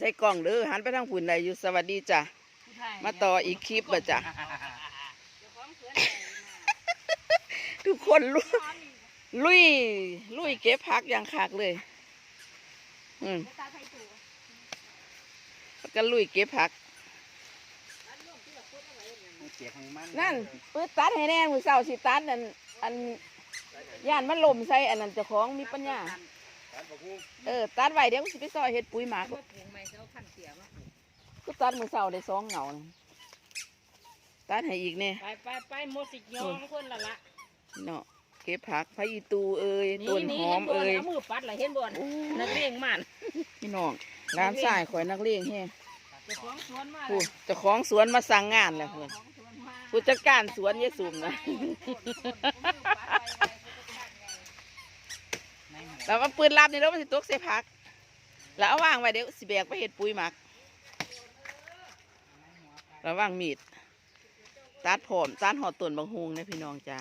ใส่กล้องเด้อหันไปทางฝุ่นได้อยู่สวัสดีจ้ะมาต่ออีกคลิปบ่จ้ะทุกคนลุยลุยลุยเก็บผักอย่างคักเลย อืมแล้วก็ลุยเก็บผักเสียของมันนั่นปื้ดตัดให้แน่มือเสาสิตัดอันอันย่านมันล่มใส่อันนั้นเจ้าของมีปัญญา เออตัดไว้เดี๋ยวสิไปซอยเฮ็ดปุ๋ยหมักก็ตัดมือเสาได้สองเหงาน่ะตัดให้อีกเนี่ยไปไปไปหมดสิยอมคนละละเนาะเก็บผักพะอีตูเอ้ยต้นหอมเอ้ยเอามือปัดละเห็นบ่นนักเลงมันพี่น้องร้านสายข่อยนักเลี้ยงแฮงเจ้าของสวนมาผู้เจ้าของสวนมาสั่งงานแล้วเพิ่นผู้จัดการสวนยายสุ่มนะ แล้วก็ปืนลับนี่แล้วมันสิตกใส่ผัก แล้วเอาวางไว้เดี๋ยวสิแบกไปเฮ็ดปุ๋ยหมักระวังมีด ตัดผมตัดหอดต้นบางฮุงนะพี่น้องจ้า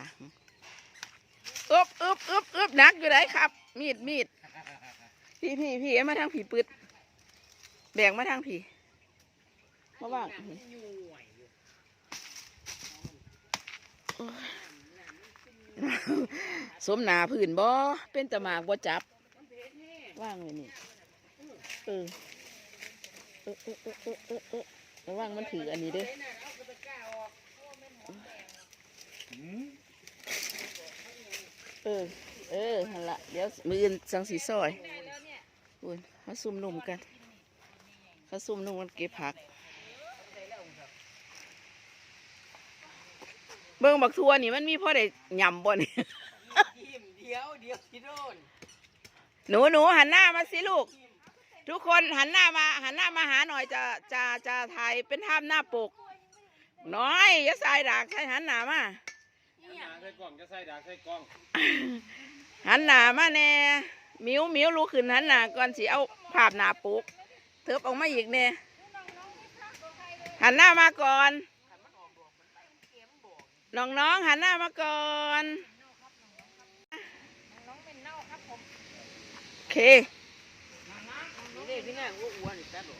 อึบอึบอึบอึบนักอยู่ไหนครับ มีดมีดพี่พี่พี่เอามาทางผีปึดแบกมาทางผีมาว่าง สมนาผื่นบ่เป็นตะมากบ่จับ ว่างเลยนี่เออเออเออเออเออเออเออระวังมันถืออันนี้เด้อเออ เออหันละเดี๋ยวมืออื่นสังสีซอยอุ่นเขาซุ่มนุ่มกันเขาซุ่มนุ่มกันเก็บผัก เบิ่งบักทัวนี่มันมีพ่อได้ยำบ่นี่เดี๋ยวเดี๋ยวพี่โดนหนูหนูหันหน้ามาสิลูก ทุกคนหันหน้ามา หันหน้ามาหาหน่อยจะจะจะถ่ายเป็นภาพหน้าปก น้อยอย่าใส่ดากใส่หันหน้ามาใส่กล้องจะใส่ดาใส่กล้องหันหน้ามาแน่มิวมิวลุกขึ้นหันหน้าก่อนสิเอาภาพหน้าปกเถิบออกมาอีกแน่หันหน้ามาก่อน น้องๆหันหน้ามาก่อนโอเคนี่พี่น้อ้วนๆตัดบ่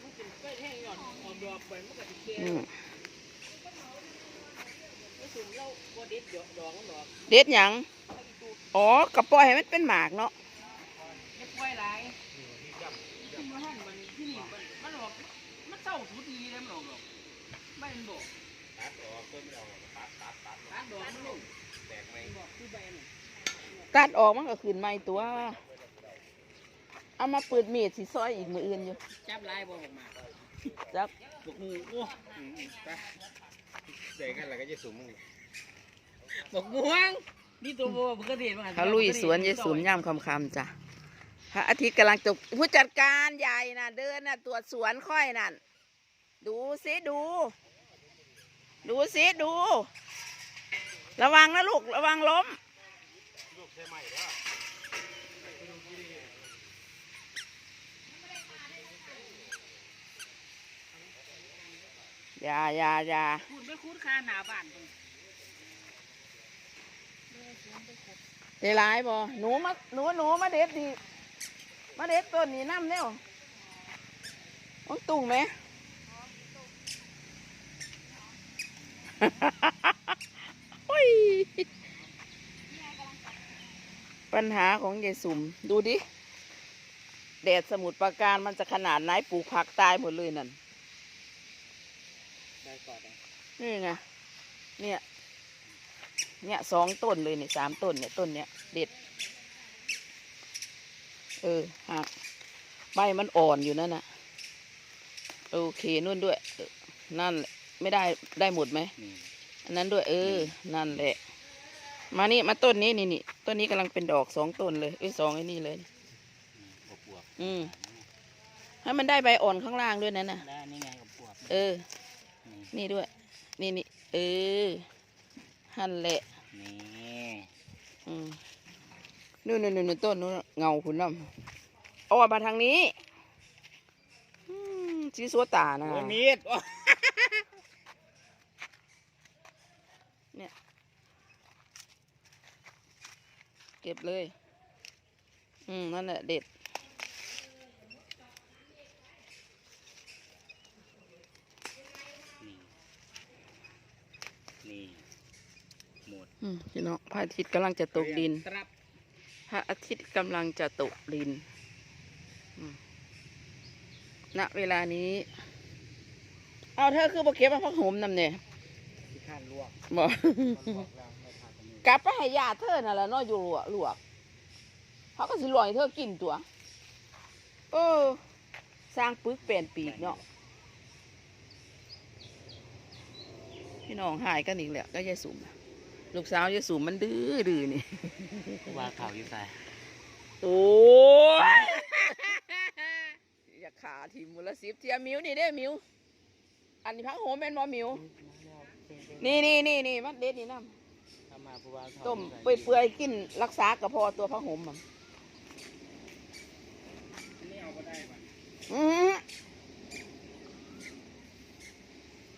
มันเป็นไปแห้งหย่อนออกดอกไปมันก็สิเคี้ยอืมไม่สูงเราบ่เด็ดดอกมันดอกเด็ดหยังอ๋อกระปล่อยให้มันเป็นหมากเนาะเฮ็ดไว้หลายที่มันมันที่นี่มันมันออกมันเศร้าสุดดีเลยมันออกดอก ไม่มันบอกตัดออกต้นไม่ออกตัดตัดตัดตัดดอกมันลงแตกไหมบอกคือใบนั่นตัดออกมันก็ขึ้นใหม่ตัว เอามาเปิดมีดสิซอยอีกมืออื่นอยู่จับลายบ่ออกมาจักบกงูโอ้ไปเด็กกันแล้วก็จะสูงมึงบกม่วงนี่ตัวบ่มันก็เด็ดมาเขาลุยสวนยายสูมย่ำคำคำๆจ้ะพระอาทิตย์กำลังตกผู้จัดการใหญ่น่ะ เดินน่ะตรวจสวนค่อยนั่น ดูสิดู ดูสิดู ระวังนะลูก ระวังล้มลูกใช่ไหมเด้ออย่าอย่าอย่าคูดไม่คูดค่าหน้าบ้านตรงได้ร้ายบ่หนูมา หนูหนูมาเด็ดดี มาเด็ดต้นนี้น้ำเร็วต้องตุ่งไหม โอ้ย ปัญหาของยายสุ่ม ดูดิ แดดสมุทรปราการมันจะขนาดไหนปลูกผักตายหมดเลยนั่นได้ก่อนนี่ไง เนี่ย เนี่ยสองต้นเลยเนี่ยสามต้นเนี่ยต้นเนี่ยเด็ด เออหักใบมันอ่อนอยู่นั่นนะโอเคนู่นด้วย นั่นแหละ ไม่ได้ได้หมดไหมนี่อันนั้นด้วย เออ นั่นแหละ มานี่มาต้นนี้นี่นี่ต้นนี้กำลังเป็นดอกสองต้นเลยเอ้ยสองไอ้นี่เลยบวบวบอืมให้มันได้ใบอ่อนข้างล่างด้วยนั่นน่ะได้นี่ไงกับบวบเออ นี่ด้วย นี่นี่เออหั่นแหละนี่อืมนู่นนู่นนู่นต้นนู่นเงาคุณน้ำเอาออกมาทางนี้อืมสีสัวตานะโอ้ยมีด เลย อืม นั่นแหละเด็ด นี่ นี่หมดอืมพี่น้องพระอาทิตย์กำลังจะตกดินพระอาทิตย์กำลังจะตกดินณเวลานี้ เอาเธอคือโปเก็บมาพักหมนำเนี่ยที่ข้านลวกบอกมอ กลับไปให้ญาติเธอนั่นแหละเนาะอยู่ลวกลวกเขาก็สิลอยเธอกินตัว เออ สร้างปึกเปลี่ยนปีกเนาะพี่น้องหายกันอีกแล้วก็ยายสุมน่ะลูกสาวยายสุมมันดื้อดื้อนี่ว่าเขาอยู่ใส่โอ้ยอย่าขาทีมมูลสิบเทียมิวนี่เด้มิวอันนี้พักโหมเป็นบ่มิวนี่นี่นี่นี่มันเด็ดนี่น้ทำ ต้มเปื่อยๆกินรักษากระเพาะตัวพักโหมมันอันนี้เอาก็ได้ป่ะอือหือ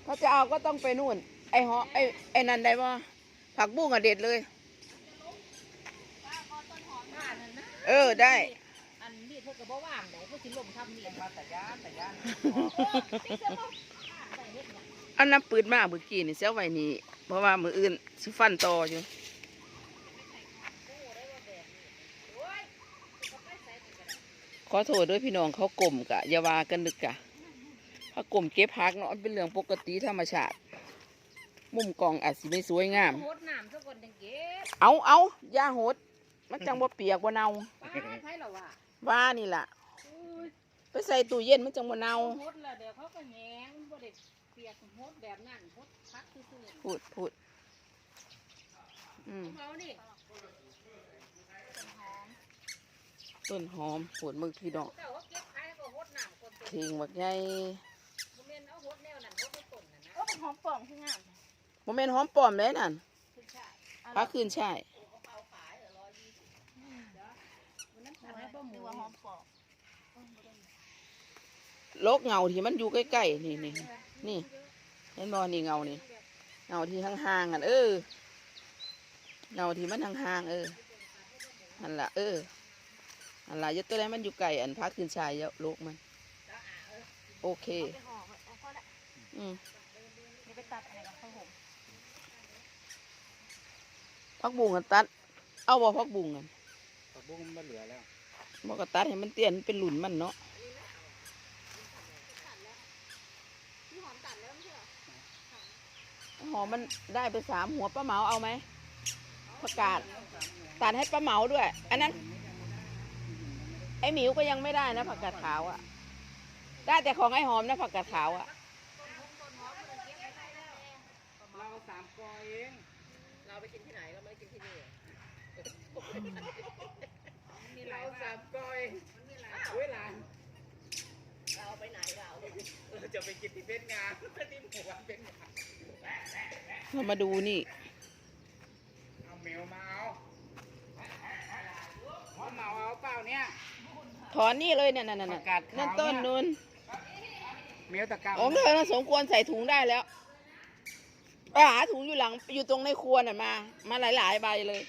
ถ้าจะเอาก็ต้องไปนู่น ไอ้หอไอ้ไอ้นั่นได้บ่ผักบุ้งอะเด็ดเลย เออได้ อันนี้เธอก็บ่ว่างไหนก็สิลมทำนี่มาแต่ย่านแต่ย่านอันน้ำปืนมาเมื่อกี้นี่เสียไว้นี่ เพราะว่ามืออื่นสิฟันต่ออยู่ขอโทษด้วยพี่น้องเขากลมกะอย่าว่ากันดึกกะถ้ากลมเก็บพักเนาะมันเป็นเรื่องปกติธรรมชาติ มุมกล่องอาจสิไม่สวยงามโคตรน้ำซะก่อนจังเก็บเอาเอาอย่าโหด มันจังบ่เปียกบ่เน่าป้าไผล่ะว่าว่านี่ล่ะอุ้ย ไปใส่ตู้เย็นมันจังบ่เน่าโคตรละเดี๋ยวเขาก็แหงบ่ได้เปียกโคตรแบบนั้นโคตรพักซื่อๆพูดพูดอืมเอานี่ต้นหอมพูดมึงพี่น้องเจ้าเขาเก็บขายก็โคตรน้ำคนตัวทิ้งบักใหญ่บ่แม่นเอาโคตรแนวนั้นโคตรต้นน่ะนะเออหอมปลอมคืองามบ่แม่นหอมปลอมเลยนั่นคือใช่พักคืนใช่ เอาขายเหรอ120วันนั้นอัขานยนั้นบ่หดูมูว่าหอมปลอมโลกเงาที่มันอยู่ใกล้ๆนี่นี่นี่เห็นบ่นี่เงานี่เงาที่ห่างๆกันเออเงาที่มันห่างๆเออนั่นล่ะเออนั่นล่ะอยัดตัวใดมันอยู่ไกลอันพักคืนชายเยอะโลกมัน โอเคไปห่อเอาก็ได้อืมเดี๋ยวไปตัดอะไรกับข้าวผมพักบุงกันตัด เอาบ่พักบุงกันผักบุ้งมันไม่เหลือแล้วบ่ก็ตัดให้มันเตี้ยนเป็นหลุนมันเนาะ พี่หอมตัดแล้วไม่ใช่เหร อหอมมันได้ไปสามหัวป้าเหมาเอาไหมประกาศตัดให้ป้าเหมาด้วย อันนั้น ไอ้หมิวก็ยังไม่ได้นะผักกาดขาวอะได้แต่ของไอ้หอมนะผักกาดขาวอะเราสามกอเองเราไปกินที่ไหนเราไม่ได้กินที่นี่เราสามกอเองเวลาเราไปไหนเราเราจะไปกินที่เป็นงานที่หมู่บ้านเป็นงาน เรามาดูนี่เอาแมวมาเอาเอาเมาเอาเปล่าเนี่ยถอนนี่เลยเนี่ยนั่นนั่นผักกาดขาวนั่นต้นเนี่ยนู้นแมวตะกร้าโอ้เธอน่ะสมควรใส่ถุงได้แล้วไปหาถุงอยู่หลังอยู่ตรงในครัวน่ะมา มาหลายๆใบเลย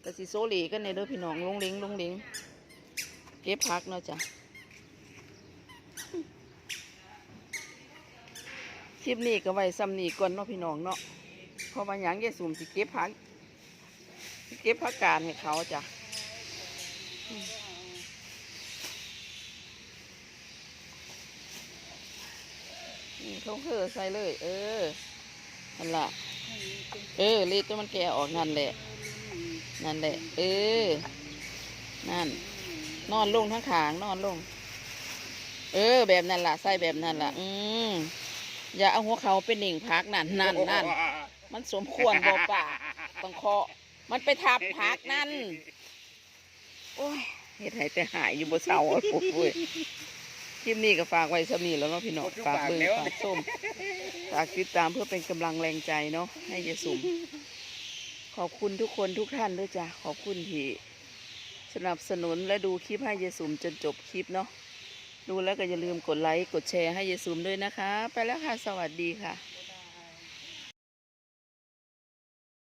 แต่สิโซหลีกันในเด้อพี่น้องลงเลิงลงเลิงเก็บพักเนาะจ้ะ ลิปนี้ก็ไว้ซ้ำนี้ก่อนเนาะพี่น้องเนาะพราะว่าหยังยายสุ่มสิเก็บพักสิเก็บพักกาดให้เขาจ้ะนี่เขาเคือใส่เลย เออนั่นละเออรีดตัวมันแก่ออกนั่นแหละ นั่นแหละ เออ นั่น นอนลงทั้งขางนอนลง เออ แบบนั้นล่ะ ใส่แบบนั้นล่ะ อืม อย่าเอาหัวเขาไปหนิ่งพักนั่นนั่นนั่นมันสมควรบ่ป่าต้องเคาะมันไปทับพักนั่นโอ้ยเห็ดให้แต่หายอยู่บนเสาอะโอ้ยคลิปนี้ก็ฝากไว้สำนีแล้วเนาะพี่น้องฝากเบิ่งฝากส้มฝากติดตามเพื่อเป็นกำลังแรงใจเนาะให้ยายสุมขอบคุณทุกคนทุกท่านด้วยจ้ะขอบคุณที่สนับสนุนและดูคลิปให้ยายสุมจนจบคลิปเนาะ ดูแล้วก็อย่าลืมกดไลค์ กดแชร์ให้เยสูมด้วยนะคะ ไปแล้วค่ะ สวัสดีค่ะ